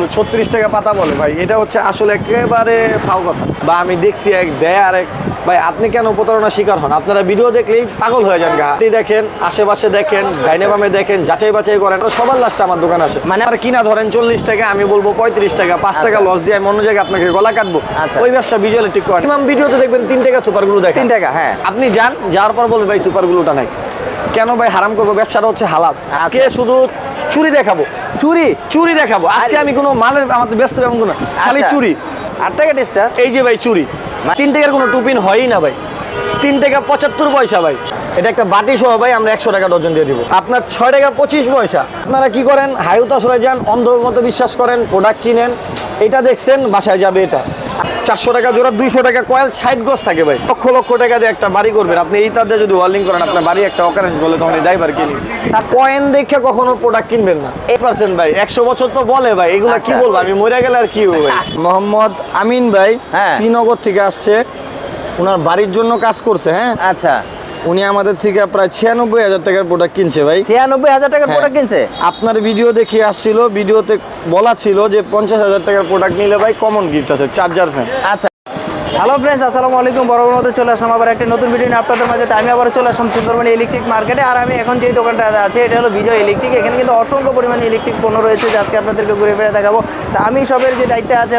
সুপারগুলো ছত্রিশ টাকা পাতা বলে ভাই এটা হচ্ছে আসলে একেবারে ফাও কথা। বা আমি দেখছি এক দেয় আর এক ভাই আপনি কেন প্রতারণা শিকার হন? আপনারা ভিডিও দেখলেই পাগল হয়ে যান গা। আপনি দেখেন আশেপাশে দেখেন ডাইনে বামে দেখেন যাচাই বাছাই করেন সবার লাস্টে আমার দোকান আসে। মানে আর কিনা ধরেন চল্লিশ টাকা আমি বলব পঁয়ত্রিশ টাকা পাঁচ টাকা আচ্ছা। লস দিয়ে আমি অন্য জায়গায় আপনাকে গলা কাটবো। আচ্ছা। ওই ব্যবসা ভিজুয়ালি ঠিক করেন। ভিডিওতে দেখবেন তিন টাকা সুপারগুলো দেখেন তিন টাকা হ্যাঁ। আপনি যান যাওয়ার পর বলবেন ভাই সুপারগুলোটা নাই। কেন ভাই হারাম করব? ব্যবসাটা হচ্ছে হালাল। আজকে আচ্ছা। শুধু চুরি দেখাবো? চুরি? চুরি দেখাবো। আজকে আমি কোনো মালের আমাদের ব্যস্ত এমন কোনো খালি আচ্ছা। চুরি। আট টাকা টেস্টার? এই যে ভাই চুরি। তিন টাকার কোনো টুপিন হয়ই না ভাই। তিন টাকা পঁচাত্তর পয়সা ভাই। এটা একটা বাটি সহ ভাই আমরা একশো টাকা ডজন দিয়ে দিব। আপনার ছয় টাকা পঁচিশ পয়সা। আপনারা কি করেন? হায়ুতা সরে যান অন্ধ মতো বিশ্বাস করেন প্রোডাক্ট কিনেন। এটা দেখছেন বাসায় যাবে এটা। চারশো টাকা জোড়া দুইশো টাকা কয়েল ষাট গজ থাকে ভাই। লক্ষ লক্ষ টাকা দিয়ে একটা বাড়ি করবেন। আপনি এই তার দিয়ে যদি ওয়ার্লিং করেন আপনার বাড়ি একটা অকারেন্স বলে তখন এই ড্রাইভার কিনি। কয়েন দেখে কখনো প্রোডাক্ট কিনবেন না। এই পার্সেন্ট ভাই একশো বছর তো বলে ভাই এগুলো কি আচ্ছা। বলব? আমি মরে গেলে আর কি হবে। মোহাম্মদ আমিন ভাই হ্যাঁ। শ্রীনগর থেকে আসছে। ওনার বাড়ির জন্য কাজ করছে হ্যাঁ? আচ্ছা। উনি আমাদের থেকে প্রায় ছিয়ানব্বই হাজার টাকার প্রোডাক্ট কিনছে ভাই। ছিয়ানব্বই হাজার টাকার হ্যাঁ। প্রোডাক্ট কিনছে? আপনার ভিডিও দেখে আসছিল ভিডিওতে বলা ছিল যে পঞ্চাশ হাজার টাকার প্রোডাক্ট নিলে ভাই কমন গিফট আছে চার্জার ফ্যান আচ্ছা হ্যালো ফ্রেন্ডস আসসালামু আলাইকুম। বড় মতো চলে আসলাম আবার একটা নতুন ভিডিও নিয়ে আপনাদের মাঝে। আমি আবার চলে আসলাম সুন্দরবনী ইলেকট্রিক মার্কেটে আর আমি এখন যে দোকানটা আছে এটা হলো বিজয় ইলেকট্রিক এখানে কিন্তু অসংখ্য পরিমাণে ইলেকট্রিক পণ্য রয়েছে যে আজকে আপনাদেরকে ঘুরে ফিরে দেখাবো। তা আমি সবের যে দায়িত্বে আছে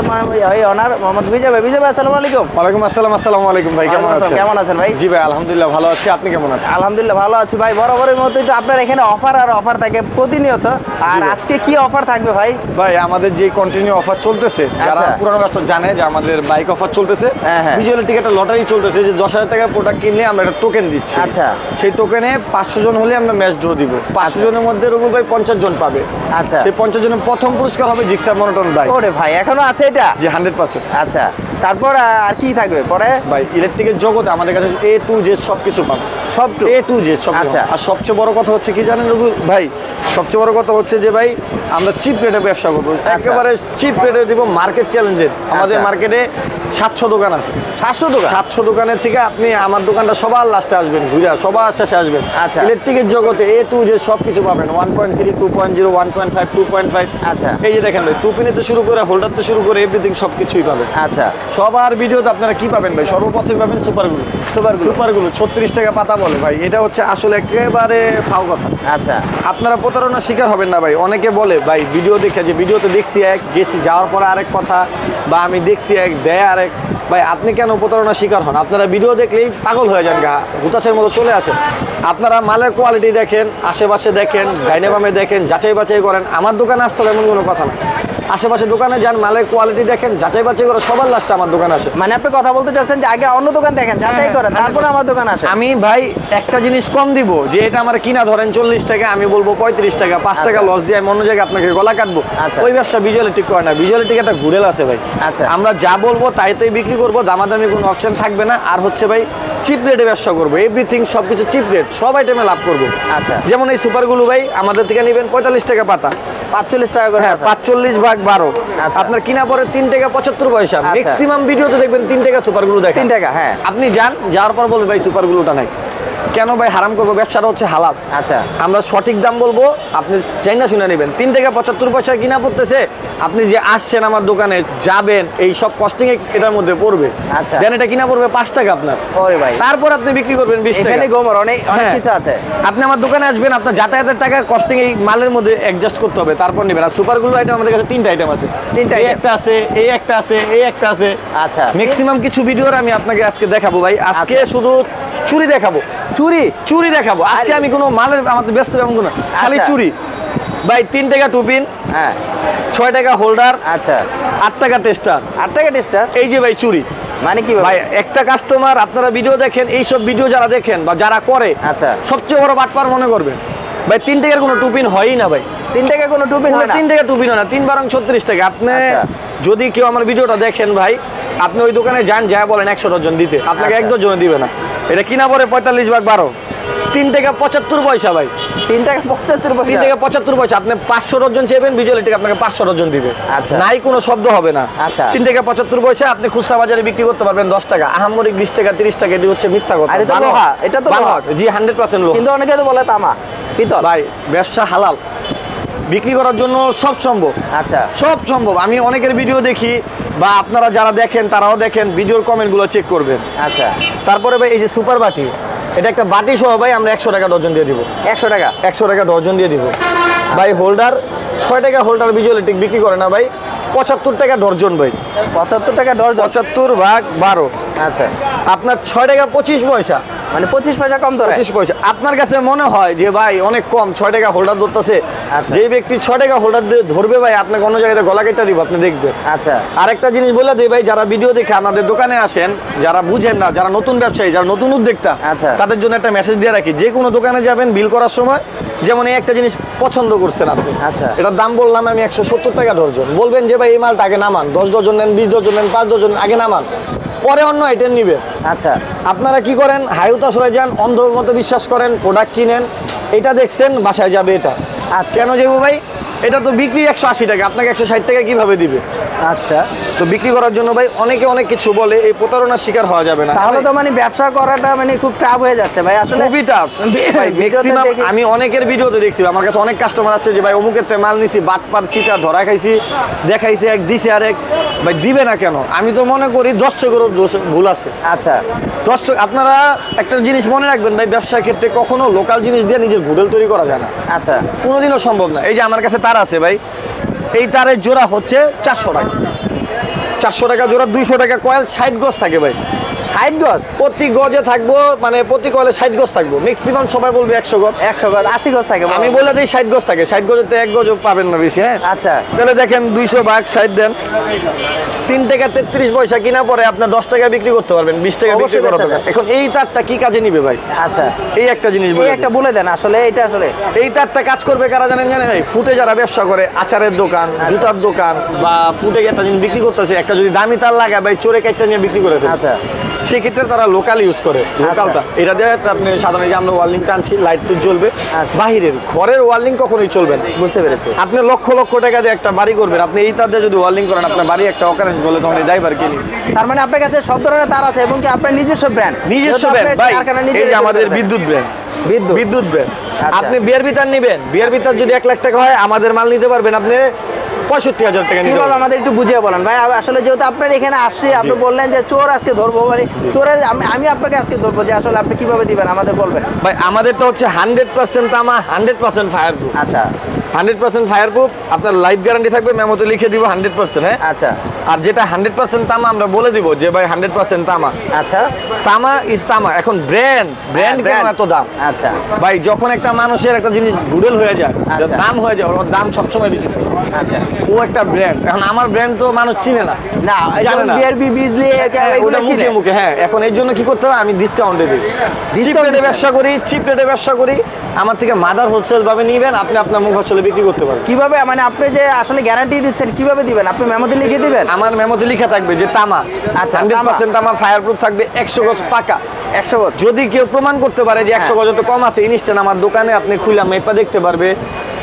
এই অনার মোহাম্মদ বিজয় ভাই। বিজয় ভাই আসসালামু আলাইকুম। ওয়ালাইকুম আসসালাম আসসালামু আলাইকুম ভাই কেমন আছেন? কেমন আছেন ভাই? জি ভাই আলহামদুলিল্লাহ ভালো আছি। আপনি কেমন আছেন? আলহামদুলিল্লাহ ভালো আছি ভাই। বরাবরের মতোই তো আপনার এখানে অফার আর অফার থাকে প্রতিনিয়ত। আর আজকে কি অফার থাকবে ভাই? ভাই আমাদের যে কন্টিনিউ অফার চলতেছে যারা আচ্ছা। পুরানো কাস্টমার জানে যে আমাদের বাইক অফার চলতেছে। হ্যাঁ, হ্যাঁ। ভিজুয়াল লটারি চলতেছে যে দশ হাজার টাকার প্রোডাক্ট কিনলে আমরা একটা টোকেন দিচ্ছি। আচ্ছা। সেই টোকেনে পাঁচশো জন হলে আমরা ম্যাচ ড্র দিব। পাঁচশো আচ্ছা। জনের মধ্যে রবুল ভাই পঞ্চাশ জন পাবে। আচ্ছা। সেই পঞ্চাশ জনের প্রথম পুরস্কার হবে জিক্সার মনোটন ওরে ভাই এখনও আছে এটা? যে হান্ড্রেড পার্সেন্ট আচ্ছা। তারপর আর কি থাকবে? পরে? ভাই ইলেকট্রিকের জগতে আমাদের কাছে এ টু জে সব কিছু পাবে। সব টু এ টু জে সব আচ্ছা। আচ্ছা। আর সবচেয়ে বড় কথা হচ্ছে কি জানেন রবি ভাই সবচেয়ে বড় কথা হচ্ছে যে ভাই আমরা চিপ রেটে ব্যবসা করব। একেবারে চিপ রেটে দিব মার্কেট চ্যালেঞ্জের আমাদের আচ্ছা। মার্কেটে সাতশো দোকান আছে। সাতশো দোকান? সাতশো দোকানের থেকে আপনি আমার দোকানটা সবার লাস্টে আসবেন ঘুরে সবার শেষে আসবেন। আচ্ছা। ইলেকট্রিকের জগতে এ টু যে সব কিছু পাবেন। One point three two point zero one point five two point five আচ্ছা। এই যে দেখেন ভাই টু পিনেতে শুরু করে হোল্ডার থেকে শুরু করে এভরিথিং সব কিছুই পাবেন। আচ্ছা। সবার ভিডিওতে আপনারা কি পাবেন ভাই? সর্বপ্রথম পাবেন সুপারগুলো। সুপারগুলো। সুপারগুলো ছত্রিশ টাকা পাতা বলে ভাই। এটা হচ্ছে আসলে একেবারে ফাও কথা। আচ্ছা। আপনারা প্রতারণার শিকার হবেন না ভাই। অনেকে বলে ভাই ভিডিও দেখে যে ভিডিওতে দেখছি এক গেছি যাওয়ার পরে আরেক কথা বা আমি দেখছি এক দেয় আরেক। ভাই আপনি কেন প্রতারণার শিকার হন? আপনারা ভিডিও দেখলেই পাগল হয়ে যান গা হুতাশের মতো চলে আসেন। আপনারা মালের কোয়ালিটি দেখেন আশেপাশে দেখেন ডাইনে বামে দেখেন যাচাই বাছাই করেন। আমার দোকানে আসতে হবে এমন কোনো কথা না। আশেপাশে দোকানে যান মালের কোয়ালিটি দেখেন যাচাই বাছাই করে সবার লাস্টে আমার দোকানে আসে। মানে আপনি কথা বলতে চাচ্ছেন যে আগে অন্য দোকান দেখেন যাচাই হ্যাঁ, করেন হ্যাঁ, তারপরে আমার দোকান আসে। আমি ভাই একটা জিনিস কম দিব যে এটা আমার কিনা ধরেন চল্লিশ টাকা আমি বলব পঁয়ত্রিশ টাকা পাঁচ টাকা আচ্ছা। লস দিয়ে আমি অন্য জায়গায় আপনাকে গলা কাটবো। আচ্ছা। ওই ব্যবসা ভিজুয়ালি ঠিক করে না। ভিজুয়ালি ঠিক একটা ঘুরেল আছে ভাই। আচ্ছা। আমরা যা বলব তাইতেই বিক্রি করব দামাদামি কোনো অপশন থাকবে না। আর হচ্ছে ভাই চিপ রেটে ব্যবসা করব। এভরিথিং সব কিছু চিপ রেট সব আইটেমে লাভ করব। আচ্ছা। যেমন এই সুপারগুলো ভাই আমাদের থেকে নেবেন পঁয়তাল্লিশ টাকা পাতা। পাঁচচল্লিশ টাকা করে হ্যাঁ পাতা। পাঁচচল্লিশ ভাগ বারো আচ্ছা। আপনার কিনা পরে তিন টাকা পঁচাত্তর পয়সা। ম্যাক্সিমাম ভিডিওতে দেখবেন তিন টাকা সুপারগুলো দেখেন তিন টাকা হ্যাঁ আপনি যান যাওয়ার পর বলবেন ভাই সুপারগুলোটা নাই কেন ভাই হারাম করব? ব্যবসাটা হচ্ছে হালাল। আচ্ছা। আমরা সঠিক দাম বলব আপনি চাই না শুনে নেবেন। তিন থেকে পঁচাত্তর পয়সা কিনা পড়তেছে আপনি যে আসছেন আমার দোকানে যাবেন এই সব কস্টিং এটার মধ্যে পড়বে। আচ্ছা। দেন এটা কিনা পড়বে পাঁচ টাকা আপনার। ওরে ভাই। তারপর আপনি বিক্রি করবেন বিশ টাকা। গোমর অনেক অনেক হ্যাঁ। কিছু আছে। আপনি আমার দোকানে আসবেন আপনার যাতায়াতের টাকা কস্টিং এই মালের মধ্যে অ্যাডজাস্ট করতে হবে তারপর নেবেন। আর সুপার সুপারগুলো আইটেম আমাদের কাছে তিনটা আইটেম আছে। তিনটা একটা আছে এই একটা আছে এই একটা আছে। আচ্ছা। ম্যাক্সিমাম কিছু ভিডিওর আমি আপনাকে আজকে দেখাবো ভাই। আজকে আচ্ছা। শুধু চুরি দেখাবো। চুরি চুরি দেখাবো। আজকে আমি কোনো মালের আমাদের ব্যস্ত এমন কোনো খালি আচ্ছা। চুরি। ভাই তিন টাকা টুপিন হ্যাঁ। ছয় টাকা হোল্ডার আচ্ছা। আট টাকা টেস্টার। আট টাকা টেস্টার? এই যে ভাই চুরি। মানে কি ভাই? একটা কাস্টমার আপনারা ভিডিও দেখেন এই সব ভিডিও যারা দেখেন বা যারা করে আচ্ছা। সবচেয়ে বড় বাটপার মনে করবেন। ভাই তিন টাকার কোনো টুপিন হয়ই না ভাই। তিন টাকা কোনো টুপিন হয় না? তিন টাকা টুপিন হয় না। তিন বারং ছত্রিশ টাকা। আপনি আচ্ছা। যদি কেউ আমার ভিডিওটা দেখেন ভাই আপনি ওই দোকানে যান যা বলেন একশো ডজন দিতে। আপনাকে আচ্ছা। এক ডজনে দিবে না। এটা কিনা পরে পঁয়তাল্লিশ ভাগ বারো। তিন টাকা পঁচাত্তর পয়সা ভাই। তিন টাকা পঁচাত্তর তিন টাকা পঁচাত্তর পয়সা। আপনি পাঁচশো ডজন চেয়েবেন ভিজুয়াল আপনাকে পাঁচশো ডজন দিবে। আচ্ছা। নাই কোনো শব্দ হবে না। আচ্ছা। তিন টাকা পঁচাত্তর পয়সা আপনি খুচরা বাজারে বিক্রি করতে পারবেন দশ টাকা। আহামরিক বিশ টাকা তিরিশ টাকা এটি হচ্ছে মিথ্যা কথা। এটা তো। লোহা, এটা তো লোহা। জি হান্ড্রেড পার্সেন্ট লোক কিন্তু অনেকে তো বলে তামা পিতল। ভাই ব্যবসা হালাল। বিক্রি করার জন্য সব সম্ভব। আচ্ছা। সব সম্ভব। আমি অনেকের ভিডিও দেখি বা আপনারা যারা দেখেন তারাও দেখেন ভিডিওর কমেন্টগুলো চেক করবেন। আচ্ছা। তারপরে ভাই এই যে সুপার বাটি এটা একটা বাটি সহ ভাই আমরা একশো টাকা ডজন দিয়ে দিব। একশো টাকা? একশো টাকা ডজন দিয়ে দিব। ভাই হোল্ডার ছয় টাকা হোল্ডার ভিজুয়ালিটিক বিক্রি করে না ভাই পঁচাত্তর টাকা ডর্জন ভাই। পঁচাত্তর টাকা ডর্জন পঁচাত্তর ভাগ বারো। আচ্ছা। আপনার ছয় টাকা পঁচিশ পয়সা। মানে পঁচিশ পয়সা কম ধরে? পঁচিশ পয়সা। আপনার কাছে মনে হয় যে ভাই অনেক কম ছয় টাকা হোল্ডার ধরতেছে। যে ব্যক্তি ছয় টাকা হোল্ডার ধরবে ভাই আপনাকে অন্য জায়গায় গলা কেটে দিব আপনি দেখবেন। আচ্ছা। আরেকটা জিনিস বলে দিই ভাই যারা ভিডিও দেখে আমাদের দোকানে আসেন যারা বুঝেন না যারা নতুন ব্যবসায়ী যারা নতুন উদ্যোক্তা আচ্ছা। তাদের জন্য একটা মেসেজ দিয়ে রাখি যে কোনো দোকানে যাবেন বিল করার সময় যেমন এই একটা জিনিস পছন্দ করছেন আপনি। আচ্ছা। এটার দাম বললাম আমি একশো সত্তর টাকা ডর্জন বলবেন যে ভাই এই মালটা আগে নামান দশ ডজন নেন বিশ ডজন নেন পাঁচ ডজন আগে নামান পরে অন্য আইটেম নিবে আচ্ছা। আপনারা কি করেন? হাইউতাস হয়ে যান অন্ধর মতো বিশ্বাস করেন প্রোডাক্ট কিনেন এটা দেখছেন বাসায় যাবে এটা। আচ্ছা। কেন যাব ভাই এটা তো বিক্রি একশো আশি টাকা। আপনাকে একশো ষাট টাকা কীভাবে দিবে? আচ্ছা। তো বিক্রি করার জন্য ভাই অনেকে অনেক কিছু বলে এই প্রতারণার শিকার হওয়া যাবে না। তাহলে তো মানে ব্যবসা করাটা মানে খুব টাফ হয়ে যাচ্ছে ভাই। আসলে খুবই টাফ ম্যাক্সিমাম আমি অনেকের ভিডিওতে দেখছি আমার কাছে অনেক কাস্টমার আছে যে ভাই অমুকের থেকে মাল নিছি বাট পার চিটা ধরা খাইছি দেখাইছে এক দিছে আরেক। ভাই দিবে না কেন? আমি তো মনে করি দর্শকেরও দোষ ভুল আছে। আচ্ছা। দর্শক আপনারা একটা জিনিস মনে রাখবেন ভাই ব্যবসার ক্ষেত্রে কখনো লোকাল জিনিস দিয়ে নিজের ভুডেল তৈরি করা যায় না। আচ্ছা। কোনোদিনও সম্ভব না। এই যে আমার কাছে তার আছে ভাই। এই তারের জোড়া হচ্ছে চারশো টাকা। চারশো টাকা জোড়া, দুইশো টাকা কয়েল, ষাট গজ থাকে ভাই। ষাট গজ? প্রতি গজে থাকব মানে প্রতি কয়েলে ষাট গজ থাকব। ম্যাক্সিমাম সবাই বলবে একশো গজ। একশো গজ আশি গজ থাকে আমি বলে দিই ষাট গজ থাকে। ষাট গজেতে এক গজ পাবেন না বেশি হ্যাঁ? আচ্ছা। তাহলে দেখেন দুইশো ভাগ ষাট দেন। তিন টাকা তেত্রিশ পয়সা কিনা পরে আপনার দশ টাকা বিক্রি করতে পারবেন বিশ টাকা বিক্রি অবশ্যই করা বেচা দরকার। যায়। এখন এই তারটা কি কাজে নিবে ভাই? আচ্ছা। এই একটা জিনিস বলে একটা বলে দেন আসলে এটা আসলে। এই তারটা কাজ করবে কারা জানেন জানেন? ভাই ফুটে যারা ব্যবসা করে আচারের দোকান আচ্ছা। জুতার দোকান বা ফুটে একটা জিনিস বিক্রি করতেছে একটা যদি দামি তার লাগায় ভাই চোরে একটা নিয়ে বিক্রি করে আচ্ছা। সেক্ষেত্রে তারা লোকাল ইউজ করে লোকালটা এটা দিয়ে আপনি সাধারণত যে আমরা ওয়ার্লিং টানছি লাইট তো জ্বলবে। আচ্ছা। বাহিরের ঘরের ওয়ার্লিং কখনোই চলবে না। বুঝতে পেরেছি। আপনি লক্ষ লক্ষ টাকা দিয়ে একটা বাড়ি করবেন আপনি এই তার যদি ওয়ার্লিং করেন আপনার বাড়ি একটা অকারেন্স বলে তখন এই ড্রাইভার কিনি তার মানে আপনার কাছে সব ধরনের তার আছে এবং কি আপনার নিজস্ব ব্র্যান্ড নিজস্ব ব্র্যান্ড ভাই এই যে আমাদের বিদ্যুৎ ব্র্যান্ড বিদ্যুৎ। বিদ্যুৎ ব্র্যান্ড আচ্ছা। আপনি বিয়ার বিতার নেবেন। বিয়ার বিতার যদি এক লাখ টাকা হয় আমাদের মাল নিতে পারবেন। আপনি পঁয়ষট্টি হাজার টাকা আমাদের একটু বুঝিয়ে বলেন? ভাই আসলে যেহেতু আপনার এখানে আসছি আপনি বললেন যে চোর আজকে ধরবো মানে চোরের আমি আমি আপনাকে আজকে ধরবো যে আসলে আপনি কীভাবে দিবেন আমাদের বলবেন। ভাই আমাদের তো হচ্ছে হান্ড্রেড পার্সেন্ট আমার হান্ড্রেড পার্সেন্ট ফায়ার আচ্ছা। হান্ড্রেড পার্সেন্ট ফায়ার প্রুফ আপনার লাইফ গ্যারান্টি থাকবে মেমোতে লিখে দিব হান্ড্রেড পার্সেন্ট হ্যাঁ? আচ্ছা। আর যেটা হান্ড্রেড পার্সেন্ট তামা আমরা বলে দিব যে ভাই হান্ড্রেড পার্সেন্ট তামা। আচ্ছা। তামা ইজ তামা। এখন ব্র্যান্ড ব্র্যান্ড কেন এত দাম? আচ্ছা। ভাই যখন একটা মানুষের একটা জিনিস গুডেল হয়ে যায় আচ্ছা। দাম হয়ে যায় ওর দাম সবসময় বেশি থাকে। আচ্ছা। ও একটা ব্র্যান্ড এখন আমার ব্র্যান্ড তো মানুষ চিনে না। না জানে না। বিআরবি বিজলি হ্যাঁ, এগুলো ওটা চিনে। মুখে মুখে হ্যাঁ। এখন এর জন্য কি করতে হবে? আমি ডিসকাউন্টে দিই। দিচ্ছেন? ব্যবসা করি চিপ রেটে ব্যবসা করি। আমার থেকে মাদার হোলসেল ভাবে নিবেন আপনি আপনার মুখ আসলে বিক্রি করতে পারবেন। কীভাবে? মানে আপনি যে আসলে গ্যারান্টি দিচ্ছেন কীভাবে দিবেন? আপনি মেমোতে লিখে দিবেন? আমার মেমোতে লেখা থাকবে যে তামা। আচ্ছা, হান্ড্রেড তামা। পার্সেন্ট তামা ফায়ার প্রুফ থাকবে একশো গজ পাকা। একশো বছর যদি কেউ প্রমাণ করতে পারে যে একশো হ্যাঁ। গজ তো কম আছে ইনস্ট্যান্ট আমার দোকানে আপনি খুলে মেপা দেখতে পারবে।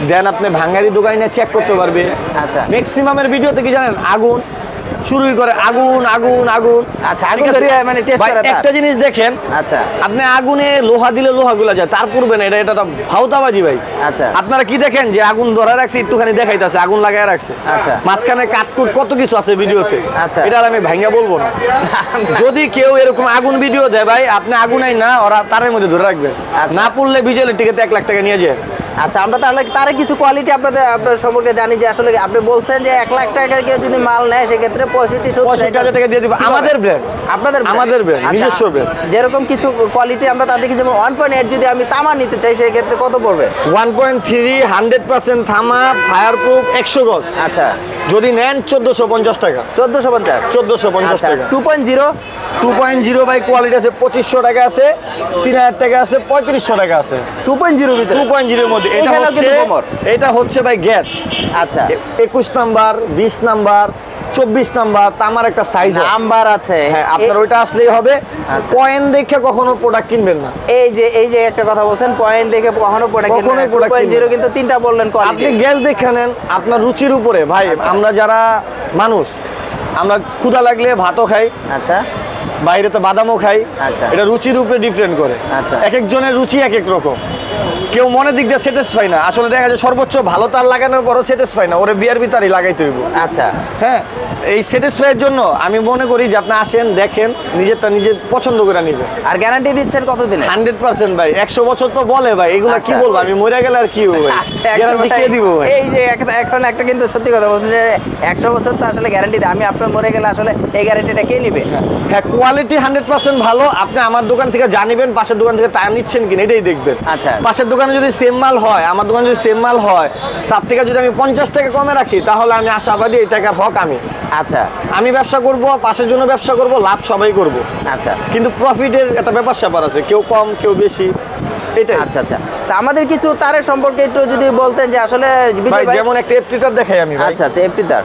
দেন আপনি ভাঙ্গারি দোকানে চেক করতে পারবে। আচ্ছা। ম্যাক্সিমামের ভিডিওতে কি জানেন? আগুন। শুরুই করে আগুন আগুন আগুন আচ্ছা, আগুন? ধরিয়ে মানে ভাই, করে একটা জিনিস দেখেন আচ্ছা আপনি আগুনে লোহা দিলে লোহা গুলা যায় তার পূর্বে না এটা এটা ভাউতাবাজি ভাই আচ্ছা। আপনারা কি দেখেন যে আগুন ধরা রাখছে একটুখানি দেখাইতেছে আগুন লাগায় রাখছে আচ্ছা। মাঝখানে কাটকুট কত কিছু আছে ভিডিওতে আচ্ছা। এটা আমি ভাঙ্গা বলব না যদি কেউ এরকম আগুন ভিডিও দেয় ভাই আপনি আগুনাই না ওরা তারের মধ্যে ধরে রাখবেন আচ্ছা। না পড়লে বিজয়ের টিকিট এক লাখ টাকা নিয়ে যায় আচ্ছা আমরা তাহলে তার কিছু কোয়ালিটি আপনাদের আপনার সম্পর্কে জানি যে আসলে আপনি বলছেন যে এক লাখ টাকার কেউ যদি মাল নেয় সেক্ষেত্রে পঁয়ষট্টি পঁয়ষট্টি হাজার টাকা দিয়ে দিব। আমাদের ব্র্যান্ড আপনাদের? আমাদের brand, আচ্ছা, নিজস্ব brand। যেরকম কিছু কোয়ালিটি আমরা তাদেরকে যেমন ওয়ান পয়েন্ট এইট যদি আমি তামা নিতে চাই সেক্ষেত্রে কত পড়বে? One point three hundred percent থামা ফায়ার প্রুফ একশো গজ। আচ্ছা। যদি নেন চোদ্দোশো পঞ্চাশ টাকা। চোদ্দোশো পঞ্চাশ। চোদ্দোশো পঞ্চাশ আচ্ছা টাকা। Two point zero two point zero by quality আছে পঁচিশশো টাকা আছে তিন হাজার টাকা আছে পঁয়ত্রিশশো টাকা আছে। Two point zero two point জিরোর মধ্যে। এটা হচ্ছে এটা হচ্ছে ভাই গ্যাস। আচ্ছা। একুশ নাম্বার বিশ নাম্বার চব্বিশ নাম্বার তামার একটা সাইজ নাম্বার আছে। হ্যাঁ আপনার ওইটা আসলেই হবে। আচ্ছা। পয়েন্ট দেখে কখনো প্রোডাক্ট কিনবেন না। এই যে এই যে একটা কথা বলছেন পয়েন্ট দেখে কখনো প্রোডাক্ট পয়েন্ট জিরো কিন্তু তিনটা বললেন আপনি গ্যাস দেখে নেন আপনার রুচির উপরে। ভাই আচ্ছা। আমরা যারা মানুষ আমরা ক্ষুধা লাগলে ভাতও খাই। আচ্ছা। বাইরে তো বাদামও খাই। আচ্ছা। এটা রুচির উপরে ডিফারেন্ট করে। আচ্ছা। এক একজনের রুচি এক এক রকম। কেউ মনে দিক দিয়ে স্যাটিসফাই না। আসলে দেখা যায় সর্বোচ্চ ভালো তার লাগানোর পরও স্যাটিসফাই না। ওরে বিয়ার ভিতরেই লাগাইতে হইব। আচ্ছা। হ্যাঁ এই স্যাটিসফাইয়ের জন্য আমি মনে করি যে আপনি আসেন দেখেন নিজেরটা নিজে পছন্দ করে নিবেন। আর গ্যারান্টি দিচ্ছেন কতদিনে? হান্ড্রেড পার্সেন্ট ভাই। একশো বছর তো বলে ভাই। এগুলো কি আচ্ছা। বলব? আমি মরে গেলে আর কি হব ভাই? আচ্ছা গ্যারান্টি কে দিব ভাই? এই যে এখন একটা কিন্তু সত্যি কথা বলছেন যে একশো বছর তো আসলে গ্যারান্টি দেয়। আমি আপনার মরে গেলে আসলে এই গ্যারান্টিটা কে নিবে? হ্যাঁ কোয়ালিটি হান্ড্রেড পার্সেন্ট ভালো। আপনি আমার দোকান থেকে জানিবেন পাশের দোকান থেকে তা নিচ্ছেন কিনা এটাই দেখবেন। আচ্ছা। পাশের দোকানে যদি সেম মাল হয় আমার দোকানে যদি সেম মাল হয় তার থেকে যদি আমি পঞ্চাশ টাকা কমে রাখি তাহলে আমি আশাবাদী এই টাকার হক আমি। আচ্ছা। আমি ব্যবসা করব পাশের জন্য ব্যবসা করব লাভ সবাই করব। আচ্ছা। কিন্তু প্রফিটের একটা ব্যাপার স্যাপার আছে কেউ কম কেউ বেশি এটাই। আচ্ছা আচ্ছা। তা আমাদের কিছু তারের সম্পর্কে একটু যদি বলতেন যে আসলে যেমন একটা এফটিটার দেখাই আমি। আচ্ছা আচ্ছা এফটি তার।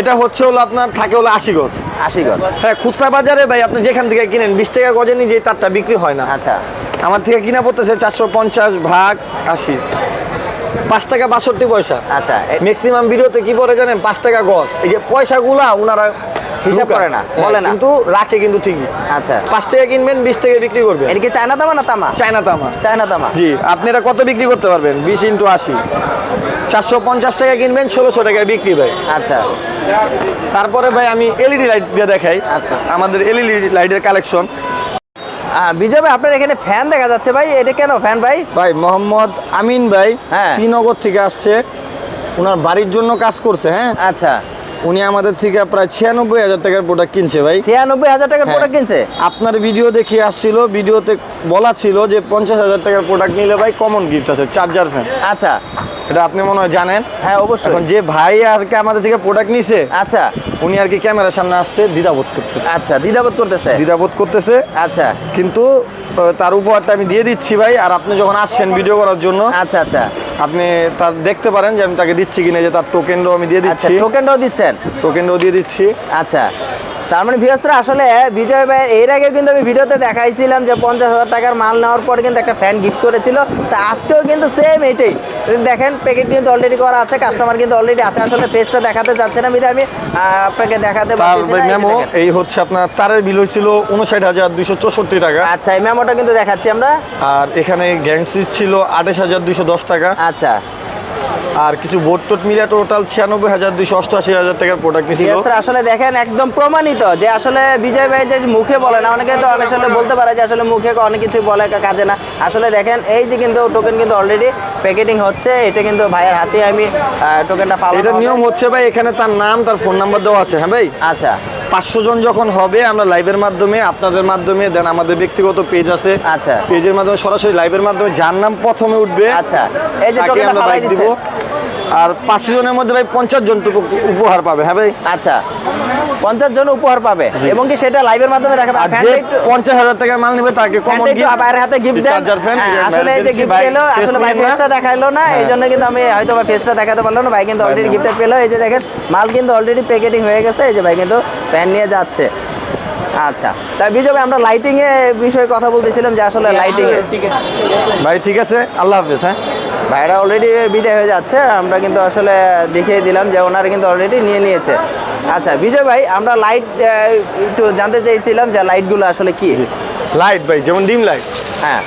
এটা হচ্ছে হলো আপনার থাকে হলো আশি গজ। আশি গজ। হ্যাঁ খুচরা বাজারে ভাই আপনি যেখান থেকে কিনেন বিশ টাকা গজে নিয়ে যে তারটা বিক্রি হয় না। আচ্ছা। আমার থেকে কিনা পড়তেছে চারশো পঞ্চাশ ভাগ আশি। পাঁচ টাকা বাষট্টি পয়সা। আচ্ছা ম্যাক্সিমাম ভিডিওতে কি পরে জানেন? পাঁচ টাকা গজ। এই যে পয়সাগুলা ওনারা হিসাব করে না, বলে না। কিন্তু রাখে কিন্তু ঠিকই। আচ্ছা। পাঁচ টাকা কিনবেন বিশ টাকা বিক্রি করবেন। এটা কি চায়না তামা না তামা? চায়না তামা। চায়না তামা। জি আপনি এটা কত বিক্রি করতে পারবেন? বিশ ইন্টু আশি। চারশো পঞ্চাশ টাকা কিনবেন ষোলোশো টাকায় বিক্রি ভাই। আচ্ছা। তারপরে ভাই আমি এলইডি লাইট দিয়ে দেখাই। আচ্ছা। আমাদের এলইডি লাইটের কালেকশন। বিজয় ভাই আপনার এখানে ফ্যান দেখা যাচ্ছে ভাই। এটা কেন ফ্যান ভাই? ভাই মোহাম্মদ আমিন ভাই হ্যাঁ। শ্রীনগর থেকে আসছে। ওনার বাড়ির জন্য কাজ করছে হ্যাঁ। আচ্ছা। উনি আমাদের থেকে প্রায় ছিয়ানব্বই হাজার টাকার প্রোডাক্ট কিনছে ভাই। ছিয়ানব্বই হাজার টাকার হ্যাঁ। প্রোডাক্ট কিনছে? আপনার ভিডিও দেখে আসছিল ভিডিওতে বলা ছিল যে পঞ্চাশ হাজার টাকার প্রোডাক্ট নিলে ভাই কমন গিফট আছে চার্জার ফ্যান আচ্ছা। এটা আপনি মনে হয় জানেন? হ্যাঁ অবশ্যই। এখন যে ভাই আর কি আমাদের থেকে প্রোডাক্ট নিছে আচ্ছা। উনি আর কি ক্যামেরার সামনে আসতে দ্বিধাবোধ করতেছে। আচ্ছা দ্বিধাবোধ করতেছে? দ্বিধাবোধ করতেছে। আচ্ছা। কিন্তু তার উপহারটা আমি দিয়ে দিচ্ছি ভাই আর আপনি যখন আসছেন ভিডিও করার জন্য আচ্ছা আচ্ছা। আপনি তার দেখতে পারেন যে আমি তাকে দিচ্ছি কিনা যে তার টোকেনটাও আমি দিয়ে আচ্ছা দিচ্ছি। টোকেনটাও দিচ্ছেন? টোকেনটাও দিয়ে দিচ্ছি। আচ্ছা। তার মানে ভিউসরা আসলে বিজয় ভাই এর আগে কিন্তু আমি ভিডিওতে দেখাইছিলাম যে পঞ্চাশ হাজার টাকার মাল নেওয়ার পর কিন্তু একটা ফ্যান গিফট করেছিল। তা আজকেও কিন্তু সেম এটাই। দেখেন প্যাকেট কিন্তু অলরেডি করা আছে কাস্টমার কিন্তু অলরেডি আছে। আসলে ফেসটা দেখাতে যাচ্ছে না বিধে আমি আপনাকে দেখাতে এই হচ্ছে আপনার তারের বিল হয়েছিল উনষাট হাজার দুইশো চৌষট্টি টাকা। আচ্ছা এই মেমোটা কিন্তু দেখাচ্ছি আমরা। আর এখানে গ্যাংসিস ছিল আঠাশ হাজার দুইশো দশ টাকা। আচ্ছা। আর কিছু বোট টোট মিলিয়ে টোটাল ছিয়ানব্বই হাজার দুইশো অষ্টআশি হাজার টাকার প্রোডাক্ট ভিউসরা আসলে দেখেন একদম প্রমাণিত যে আসলে বিজয় ভাই যে মুখে বলে না অনেকে তো অনেক সময় বলতে পারে যে আসলে মুখে অনেক কিছু বলে কাজে না। আসলে দেখেন এই যে কিন্তু টোকেন কিন্তু অলরেডি প্যাকেটিং হচ্ছে এটা কিন্তু ভাইয়ের হাতে আমি টোকেনটা পাবো এটা নিয়ম হচ্ছে ভাই এখানে তার নাম তার ফোন নাম্বার দেওয়া আছে হ্যাঁ ভাই? আচ্ছা। পাঁচশো জন যখন হবে আমরা লাইভের মাধ্যমে আপনাদের মাধ্যমে দেন আমাদের ব্যক্তিগত পেজ আছে। আচ্ছা। পেজের মাধ্যমে সরাসরি লাইভের মাধ্যমে যার নাম প্রথমে উঠবে আচ্ছা। এই যে টোকেনটা দিব। আর পাঁচশো জনের মধ্যে ভাই পঞ্চাশ জন উপহার পাবে হ্যাঁ ভাই? আচ্ছা পঞ্চাশ জন উপহার পাবে এবং কি সেটা লাইভের মাধ্যমে দেখাবে? পঞ্চাশ হাজার টাকার মাল নেবে তাকে কমন বাইরের হাতে গিফট দেন। হ্যাঁ, আসলে এই যে গিফট পেল আসলে ভাই ফেসটা দেখাইলো না এই জন্য কিন্তু আমি হয়তো বা ফেসটা দেখাতে পারল না ভাই কিন্তু অলরেডি গিফটটা পেল এই যে দেখেন মাল কিন্তু অলরেডি প্যাকেটিং হয়ে গেছে এই যে ভাই কিন্তু প্যান নিয়ে যাচ্ছে। আচ্ছা তা বিজয় ভাই আমরা লাইটিং এ বিষয়ে কথা বলতেছিলাম যে আসলে লাইটিং ভাই ঠিক আছে আল্লাহ হাফেজ হ্যাঁ? ভাইরা অলরেডি বিদায় হয়ে যাচ্ছে আমরা কিন্তু আসলে দেখিয়ে দিলাম যে ওনারা কিন্তু অলরেডি নিয়ে নিয়েছে। আচ্ছা বিজয় ভাই আমরা লাইট একটু জানতে চাইছিলাম যে লাইটগুলো আসলে কি? লাইট ভাই যেমন ডিম লাইট হ্যাঁ।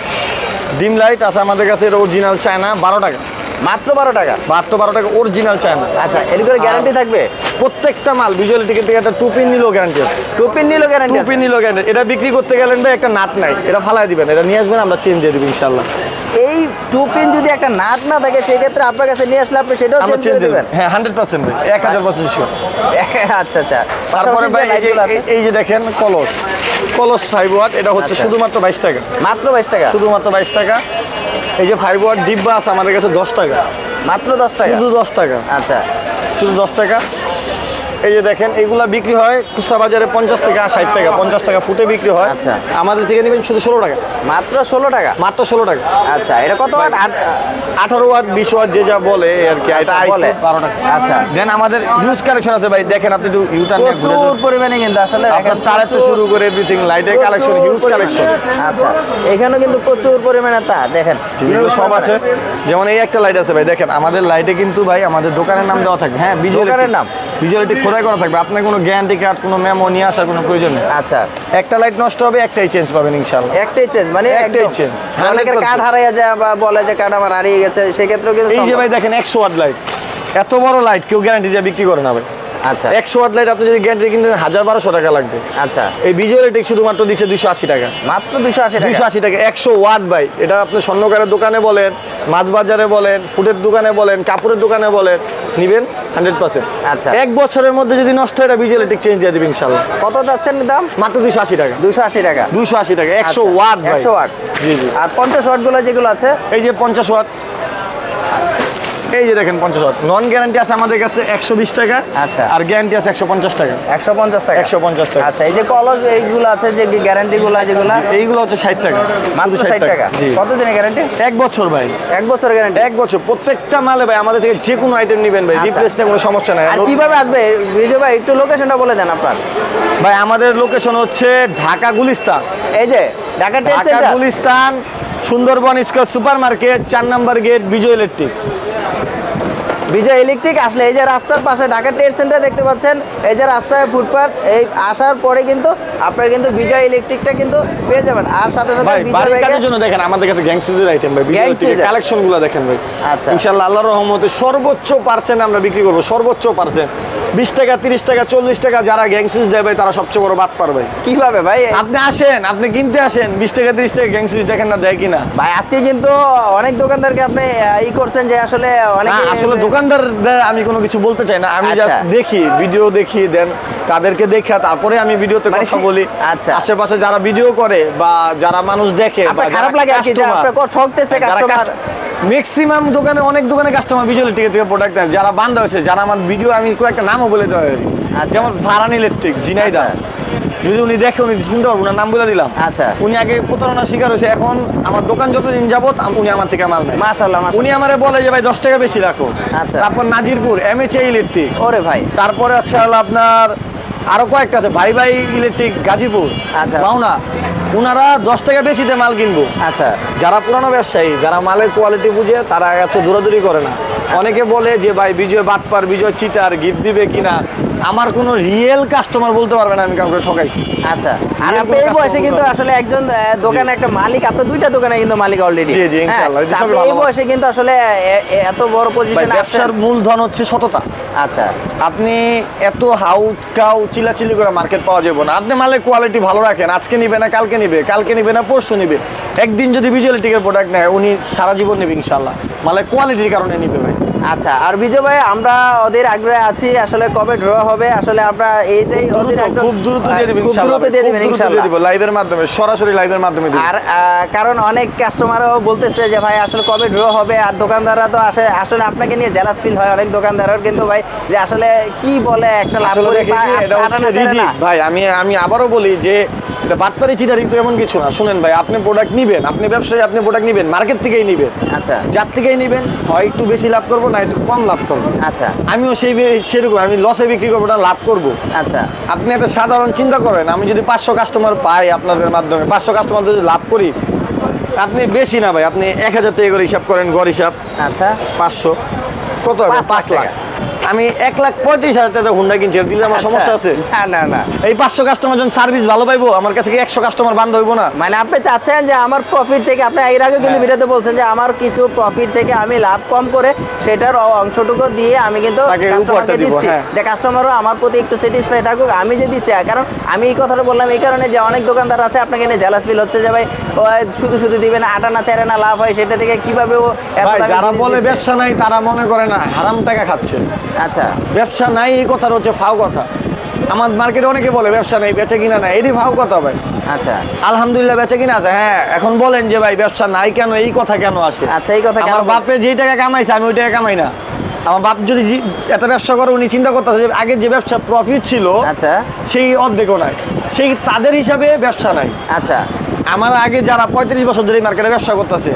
ডিম লাইট আছে আমাদের কাছে এটা অরিজিনাল চায়না বারো টাকা। মাত্র বারো টাকা। মাত্র বারো টাকা অরিজিনাল চায়না। আচ্ছা এর করে গ্যারান্টি থাকবে? প্রত্যেকটা মাল ভিজুয়াল টিকেট থেকে একটা টু পিন নিলেও গ্যারান্টি আছে। টুপিন নিল গ্যারান্টি টু পিন নিলেও গ্যারান্টি এটা বিক্রি করতে গেলেন ভাই একটা নাট নাই এটা ফালাই দিবেন এটা নিয়ে আসবেন আমরা চেঞ্জ দিয়ে দিব ইনশাল্লাহ এই টুপিন যদি একটা নাট না থাকে সেই ক্ষেত্রে আপনার কাছে নিয়ে আসলে আপনি সেটাও চেঞ্জ করে দেবেন। হ্যাঁ হান্ড্রেড পার্সেন্ট ভাই এক হাজার পার্সেন্ট শিওর আচ্ছা আচ্ছা। তারপরে ভাই এই যে দেখেন কলস কলস ফাইভ ওয়াট এটা হচ্ছে আচ্ছা। শুধুমাত্র বাইশ টাকা। মাত্র বাইশ টাকা? শুধুমাত্র বাইশ টাকা। এই যে ফাইভ ওয়াট ডিব্বা আছে আমাদের কাছে দশ টাকা। মাত্র দশ টাকা? শুধু দশ টাকা। আচ্ছা। শুধু দশ টাকা। এই যে দেখেন এগুলা বিক্রি হয় খুচরা বাজারে পঞ্চাশ টাকা ষাট টাকা পঞ্চাশ টাকা ফুটে বিক্রি হয়। আচ্ছা। আমাদের থেকে নেবেন শুধু ষোলো টাকা। মাত্র ষোলো টাকা? মাত্র ষোলো টাকা। আচ্ছা এটা কত ওয়াট? আঠারো ওয়াট বিশ ওয়াট যে যা বলে আর কি এটা আচ্ছা, বলে। বারো টাকা। আচ্ছা। দেন আমাদের হিউজ কালেকশন আছে ভাই দেখেন আপনি একটু ইউটার প্রচুর পরিমাণে কিন্তু আসলে আপনার তার একটু শুরু করে এভরিথিং লাইটের কালেকশন হিউজ। কালেকশন আচ্ছা এখানেও কিন্তু প্রচুর পরিমাণে তা দেখেন। সব আছে। যেমন এই একটা লাইট আছে ভাই দেখেন আমাদের লাইটে কিন্তু ভাই আমাদের দোকানের নাম দেওয়া থাকে। হ্যাঁ বিজয় দোকানের নাম? ভিজুয়ালিটি খোদাই করা থাকবে। আপনার কোনো গ্যারান্টি কার্ড কোনো মেমো নিয়ে আসার কোনো প্রয়োজন নেই। আচ্ছা। একটা লাইট নষ্ট হবে একটাই চেঞ্জ পাবেন ইনশাআল্লাহ। একটাই চেঞ্জ মানে একটাই চেঞ্জ অনেকের 100% কার্ড হারিয়ে যায় বা বলে যে কার্ড আমার হারিয়ে গেছে সেক্ষেত্রেও কিন্তু এই যে ভাই দেখেন একশো ওয়াট লাইট এত বড় লাইট কেউ গ্যারান্টি দিয়ে বিক্রি করে না ভাই। আচ্ছা। একশো ওয়াট লাইট আপনি যদি গ্যারান্টি কিনতে হাজার বারোশো টাকা লাগবে। আচ্ছা। এই ভিজুয়ালিটি শুধুমাত্র দিচ্ছে দুশো আশি টাকা। মাত্র দুশো আশি দুশো আশি টাকা একশো ওয়াট ভাই। এটা আপনি স্বর্ণকারের দোকানে বলেন মাছ বাজারে বলেন ফুটের দোকানে বলেন কাপড়ের দোকানে বলেন নিবেন হান্ড্রেড পার্সেন্ট। আচ্ছা। এক বছরের মধ্যে যদি নষ্ট হয় এটা ভিজুয়ালিটি চেঞ্জ দিয়ে দিবেন ইনশাল্লাহ। কত যাচ্ছেন দাম? মাত্র দুশো আশি টাকা। দুশো আশি টাকা। দুশো আশি টাকা একশো আচ্ছা, ওয়াট 100 ওয়াট। জি জি। আর পঞ্চাশ ওয়াটগুলো যেগুলো আছে? এই যে পঞ্চাশ ওয়াট এই যে দেখেন পঞ্চাশ ওয়াট নন গ্যারান্টি আছে আমাদের কাছে একশো বিশ টাকা আচ্ছা। আর গ্যারান্টি আছে একশো পঞ্চাশ টাকা। একশো পঞ্চাশ টাকা? একশো পঞ্চাশ টাকা। আচ্ছা এই যে কলস এইগুলো আছে যে গ্যারান্টি গুলো যেগুলো এইগুলো হচ্ছে ষাট টাকা। মাত্র ষাট টাকা। জি। কতদিনের গ্যারান্টি এক বছর ভাই। এক বছর গ্যারান্টি এক বছর। প্রত্যেকটা মালে ভাই আমাদের থেকে যে কোনো আইটেম নেবেন ভাই। আচ্ছা। রিপ্লেস নিয়ে কোনো সমস্যা নাই। আর কীভাবে আসবে? বিজয় ভাই একটু লোকেশনটা বলে দেন আপনার। ভাই আমাদের লোকেশন হচ্ছে ঢাকা গুলিস্তান। এই যে Dhaka Gulistan Sundarban square super market চার number gate Bijoy electric. Bijoy electric আসলে এই যে রাস্তার পাশে ঢাকা ট্রেড সেন্টার দেখতে পাচ্ছেন এই যে রাস্তায় ফুটপাথ এই আসার পরে কিন্তু আপনারা কিন্তু বিজয় ইলেকট্রিকটা কিন্তু পেয়ে যাবেন। আর সাথে সাথে বিজয় ভাইয়ের জন্য দেখেন আমাদের কাছে গ্যাংস্টারদের আইটেম ভাই বিজয় কালেকশনগুলো দেখেন ভাই। আচ্ছা। ইনশাআল্লাহ আল্লাহর রহমতে সর্বোচ্চ পার্সেন্ট আমরা বিক্রি করব সর্বোচ্চ পার্সেন্ট বিশ টাকা তিরিশ টাকা চল্লিশ টাকা যারা দেয় ভাই তারা সবচেয়ে বড় বাদ পার ভাই কীভাবে ভাই? আপনি আসেন আপনি কিনতে আসেন বিশ টাকা তিরিশ টাকা গ্যাংসিজ দেখেন না দেয় কিনা। ভাই আজকে কিন্তু অনেক দোকানদারকে আপনি ই করছেন যে আসলে অনেক আসলে দোকানদারদের আমি কোনো কিছু বলতে চাই না। আমি আচ্ছা। জাস্ট দেখি ভিডিও দেখি দেন তাদেরকে দেখে তারপরে আমি ভিডিওতে মানে কথা বলি। আচ্ছা। আশেপাশে যারা ভিডিও করে বা যারা মানুষ দেখে খারাপ লাগে আর কি? যে আপনার ঠকতেছে কাস্টমার ম্যাক্সিমাম দোকানে অনেক দোকানে কাস্টমার ভিজুয়াল টিকে থেকে প্রোডাক্ট দেয় যারা বান্ধা হয়েছে যারা আমার ভিডিও আমি কয়েকটা নামও বলে দেওয়া হয় আচ্ছা। যেমন ফারান ইলেকট্রিক জিনাইদা আচ্ছা। যদি উনি দেখে উনি শুনতে পারব নাম বলে দিলাম। আচ্ছা। উনি আগে প্রতারণার শিকার হয়েছে এখন আমার দোকান যতদিন যাবত উনি আমার থেকে মাল নেয়। মাশাআল্লাহ উনি আমারে বলে যে ভাই দশ টাকা বেশি রাখো। আচ্ছা। তারপর নাজিরপুর এম এইচ ইলেকট্রিক ওরে ভাই। তারপরে আছে হলো আপনার আরও কয়েকটা আছে ভাই ভাই ইলেকট্রিক গাজীপুর আচ্ছা। মাওনা। ওনারা দশ টাকা বেশিতে মাল কিনবো। আচ্ছা। যারা পুরানো ব্যবসায়ী যারা মালের কোয়ালিটি বুঝে তারা এত দৌড়াদৌড়ি করে না। অনেকে বলে যে ভাই বিজয় বাটপার বিজয় চিটার গিফট দিবে কিনা? আমার কোনো রিয়েল কাস্টমার বলতে পারবে না আমি কাউকে ঠকাইছি। আচ্ছা আর আপনি এই বয়সে কিন্তু আসলে একজন দোকানে একটা মালিক আপনার দুইটা দোকানে কিন্তু মালিক অলরেডি জি, জি, ইনশাআল্লাহ, আপনি এই বয়সে কিন্তু আসলে এত বড় পজিশনে ব্যবসার মূলধন হচ্ছে সততা। আচ্ছা। আপনি এত হাউ কাউ চিলাচিলি করে মার্কেট পাওয়া যাবে না। আপনি মালের কোয়ালিটি ভালো রাখেন আজকে নিবে না কালকে নিবে কালকে নিবে না পরশু নিবে। একদিন যদি ভিজুয়াল টিকের প্রোডাক্ট নেয় উনি সারা জীবন নেবে ইনশাল্লাহ মালের কোয়ালিটির কারণে নিবে ভাই। আচ্ছা আর বিজয় ভাই আমরা ওদের আগ্রহে আছি আসলে কবে ড্র হবে আসলে আমরা এইটাই ওদের আগ্রহ খুব দ্রুত দিয়ে দিবেন খুব দ্রুত দিয়ে দিবেন ইনশাআল্লাহ লাইভের মাধ্যমে সরাসরি লাইভের মাধ্যমে আর কারণ অনেক কাস্টমারও বলতেছে যে ভাই আসলে কবে ড্র হবে? আর দোকানদাররা তো আসে আসলে আপনাকে নিয়ে জেলাস ফিল হয় অনেক দোকানদারের কিন্তু ভাই যে আসলে কি বলে একটা লাভ করে। ভাই আমি আমি আবারও বলি যে এটা বাটপারি চিটারি তো এমন কিছু না। শুনেন ভাই আপনি প্রোডাক্ট নিবেন আপনি ব্যবসায়ী আপনি প্রোডাক্ট নিবেন মার্কেট থেকেই নিবেন। আচ্ছা। যার থেকেই নিবেন হয় একটু বেশি লাভ করব না একটু কম লাভ করব। আচ্ছা। আমিও সেই সেরকম আমি লসে বিক্রি করব না লাভ করব। আচ্ছা। আপনি একটা সাধারণ চিন্তা করেন আমি যদি পাঁচশো কাস্টমার পাই আপনাদের মাধ্যমে পাঁচশো কাস্টমার যদি লাভ করি আপনি বেশি না ভাই আপনি এক হাজার টাকা করে হিসাব করেন গড় হিসাব। আচ্ছা। পাঁচশো। কত হবে? পাঁচ লাখ। আমি এক লাখ পঁয়ত্রিশ হাজার টাকা হুন্ডা কিনছি। দিলে আমার আচ্ছা। সমস্যা আছে। না না না। এই পাঁচশো কাস্টমার যখন সার্ভিস ভালো পাইবো আমার কাছে কি একশো কাস্টমার বান্ধ হইব না? মানে আপনি চাচ্ছেন যে আমার প্রফিট থেকে আপনি এর আগে কিন্তু হ্যাঁ। ভিডিওতে বলছেন যে আমার কিছু প্রফিট থেকে আমি লাভ কম করে সেটার অংশটুকু দিয়ে আমি কিন্তু কাস্টমারকে দিচ্ছি। হ্যাঁ। যে কাস্টমারও আমার প্রতি একটু স্যাটিসফাই থাকুক আমি যে দিচ্ছি কারণ আমি এই কথাটা বললাম এই কারণে যে অনেক দোকানদার আছে আপনাকে নিয়ে জেলাস ফিল হচ্ছে যে ভাই শুধু শুধু দিবে না আটা না চারে না লাভ হয় সেটা থেকে কীভাবে ও এত যারা বলে ব্যবসা নাই তারা মনে করে না হারাম টাকা খাচ্ছে। আচ্ছা। ব্যবসা নাই এই কথাটা হচ্ছে ফাও কথা। আমার মার্কেটে অনেকে বলে ব্যবসা নেই বেচে কিনা নাই। এটি ফাও কথা ভাই। আচ্ছা। আলহামদুলিল্লাহ বেচে কিনা আছে। হ্যাঁ এখন বলেন যে ভাই ব্যবসা নাই কেন? এই কথা কেন আসে? আচ্ছা এই কথা আমার বাপে যেই টাকা কামাইছে আমি ওই টাকা কামাই না। আমার বাপ যদি একটা ব্যবসা করে উনি চিন্তা করতেছে যে আগে যে ব্যবসা প্রফিট ছিল আচ্ছা। সেই অর্ধেকও নাই। সেই তাদের হিসাবে ব্যবসা নাই। আচ্ছা। আমার আগে যারা পঁয়ত্রিশ বছর ধরে মার্কেটে ব্যবসা করতেছে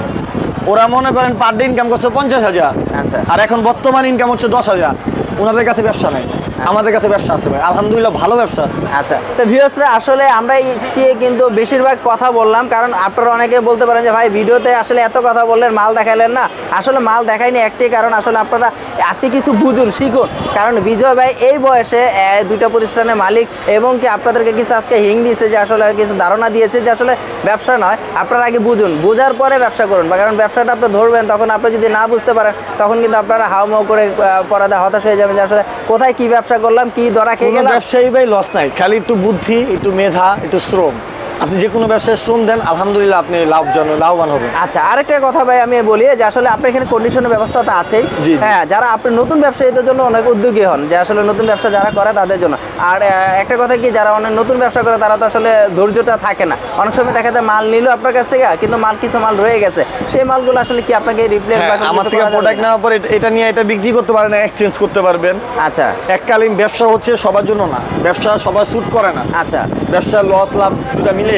ওরা মনে করেন পার ডে ইনকাম করছে পঞ্চাশ হাজার। আচ্ছা। আর এখন বর্তমান ইনকাম হচ্ছে দশ হাজার। ওনাদের কাছে ব্যবসা নাই। আমাদের কাছে ব্যবসা আছে ভাই। আলহামদুলিল্লাহ ভালো ব্যবসা আছে। আচ্ছা। তো ভিউয়ার্সরা, আসলে আমরা আজকে কিন্তু বেশিরভাগ কথা বললাম, কারণ আপনারা অনেকে বলতে পারেন যে, ভাই, ভিডিওতে আসলে এত কথা বললেন, মাল দেখাইলেন না। আসলে মাল দেখাইনি একটি কারণ, আসলে আপনারা আজকে কিছু বুঝুন, শিখুন। কারণ বিজয় ভাই এই বয়সে দুইটা প্রতিষ্ঠানের মালিক, এবং কি আপনাদেরকে কিছু আজকে হিং দিয়েছে যে, আসলে কিছু ধারণা দিয়েছে যে, আসলে ব্যবসা নয়। আপনারা আগে বুঝুন, বোঝার পরে ব্যবসা করুন। বা কারণ ব্যবসাটা আপনি ধরবেন, তখন আপনি যদি না বুঝতে পারেন, তখন কিন্তু আপনারা হাওমাও করে পরাদা হতাশ হয়ে যাবেন যে, আসলে কোথায় কী ব্যবসা করলাম কি ধরা খেয়ে গেলাম? ব্যবসায়ী ভাই লস নাই খালি একটু বুদ্ধি একটু মেধা একটু শ্রম। আপনি যে কোনো ব্যবসায় শ্রম দেন আলহামদুলিল্লাহ আপনি লাভজনক লাভবান হবেন। আচ্ছা আরেকটা কথা ভাই আমি বলি যে আসলে আপনার এখানে কন্ডিশনের ব্যবস্থা তো আছেই। হ্যাঁ যারা আপনি নতুন ব্যবসায়ীদের জন্য অনেক উদ্যোগী হন যে আসলে নতুন ব্যবসা যারা করে তাদের জন্য। আর একটা কথা কি যারা অনেক নতুন ব্যবসা করে তারা তো আসলে ধৈর্যটা থাকে না। অনেক সময় দেখা যায় মাল নিল আপনার কাছ থেকে কিন্তু মাল কিছু মাল রয়ে গেছে। সেই মালগুলো আসলে কি আপনাকে রিপ্লেস হ্যাঁ, বা আমার থেকে প্রোডাক্ট নেওয়ার পরে এটা- এটা নিয়ে এটা বিক্রি করতে পারেন এক্সচেঞ্জ করতে পারবেন। আচ্ছা। এককালীন ব্যবসা হচ্ছে সবার জন্য না। ব্যবসা সবার স্যুট করে না। আচ্ছা। ব্যবসা লস লাভ দুটা মিলে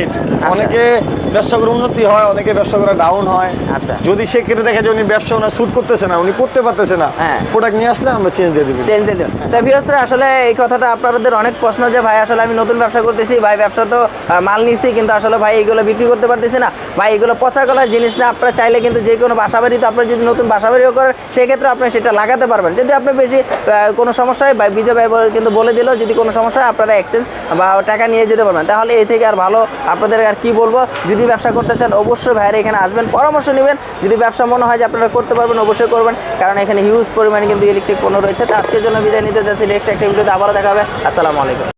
অনেকে ব্যবসা করে উন্নতি হয় অনেকে ব্যবসা করে ডাউন হয়। আচ্ছা। যদি সে কেটে দেখে যে উনি ব্যবসা ওনার স্যুট করতেছে না উনি করতে পারতেছে না হ্যাঁ। প্রোডাক্ট নিয়ে আসলে আমরা চেঞ্জ দিয়ে দিবি। চেঞ্জ দিয়ে দিন তা ভিউয়ার্সরা আসলে এই কথাটা আপনাদের অনেক প্রশ্ন যে ভাই আসলে আমি নতুন ব্যবসা করতেছি ভাই ব্যবসা তো মাল নিচ্ছি কিন্তু আসলে ভাই এগুলো বিক্রি করতে পারতেছি না। ভাই এগুলো পচা গলার জিনিস না আপনারা চাইলে কিন্তু যে কোনো বাসা বাড়িতে আপনার যদি নতুন বাসা বাড়িও করেন সেক্ষেত্রে আপনি সেটা লাগাতে পারবেন। যদি আপনি বেশি কোনো সমস্যা হয় ভাই বিজয় ভাই কিন্তু বলে দিল যদি কোনো সমস্যা আপনারা এক্সচেঞ্জ বা টাকা নিয়ে যেতে পারবেন তাহলে এই থেকে আর ভালো আপনাদের আর কি বলব, যদি ব্যবসা করতে চান, অবশ্যই ভাইয়ের এখানে আসবেন, পরামর্শ নেবেন। যদি ব্যবসা মনে হয় যে আপনারা করতে পারবেন, অবশ্যই করবেন, কারণ এখানে হিউজ পরিমাণে কিন্তু ইলেকট্রিক পণ্য রয়েছে। তো আজকের জন্য বিদায় নিতে চাচ্ছি নেক্সট একটা ভিডিওতে আবারও দেখাবে আসসালামু আলাইকুম।